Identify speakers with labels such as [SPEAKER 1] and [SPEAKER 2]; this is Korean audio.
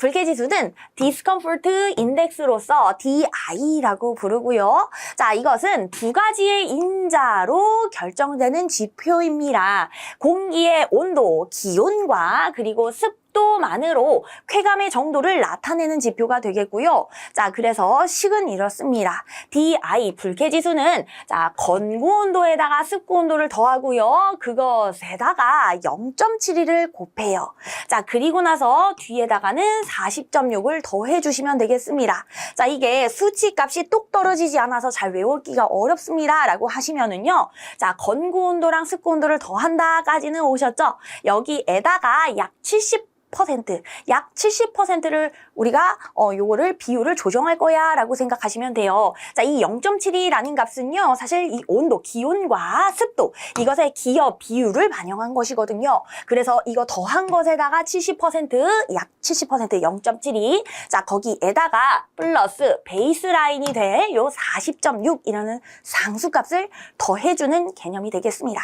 [SPEAKER 1] 불쾌지수는 discomfort index로서 DI라고 부르고요. 자, 이것은 두 가지의 인자로 결정되는 지표입니다. 공기의 온도, 기온과 그리고 습 도만으로 쾌감의 정도를 나타내는 지표가 되겠고요. 자, 그래서 식은 이렇습니다. DI 불쾌 지수는 자, 건구 온도에다가 습고 온도를 더하고요. 그것에다가 0.72를 곱해요. 자, 그리고 나서 뒤에다가는 40.6을 더해 주시면 되겠습니다. 자, 이게 수치 값이 똑 떨어지지 않아서 잘 외우기가 어렵습니다. 라고 하시면은요. 자, 건구 온도랑 습고 온도를 더한다까지는 오셨죠? 여기에다가 약 70, 약 70%를 우리가 어 요거를 비율을 조정할 거야 라고 생각하시면 돼요. 자, 이 0.72라는 값은요. 사실 이 온도, 기온과 습도 이것의 기여 비율을 반영한 것이거든요. 그래서 이거 더한 것에다가 70%약 70% 0.72. 자, 거기에다가 플러스 베이스라인이 될 요 40.6이라는 상수값을 더해 주는 개념이 되겠습니다.